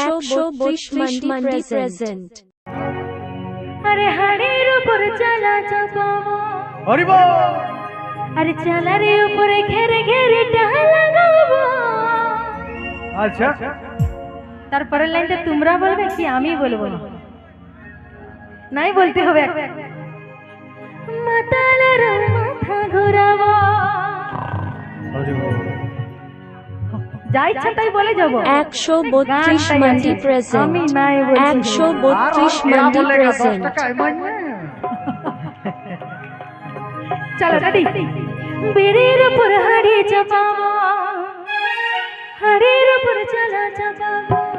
একশো বত্রিশ মান্ডি প্রেজেন্ট আরে হাড়ের উপর চালা হরিব আরে চালার উপরে ঘেরে ঘেরে লাগাবো আচ্ছা। তারপরের লাইনটা তোমরা বলবে কি আমি বলব? নাই বলতে হবে। মাতালের যা ইচ্ছা তাই বলে যাব। একশো বত্রিশ মান্ডি প্রেজেন্ট নাই একশো বত্রিশ মান্ডি প্রেজেন্ট চলো রেডি বেড়ের উপর হাড়ি চাপাবো। হাড়ির উপর চালা চাপাবো।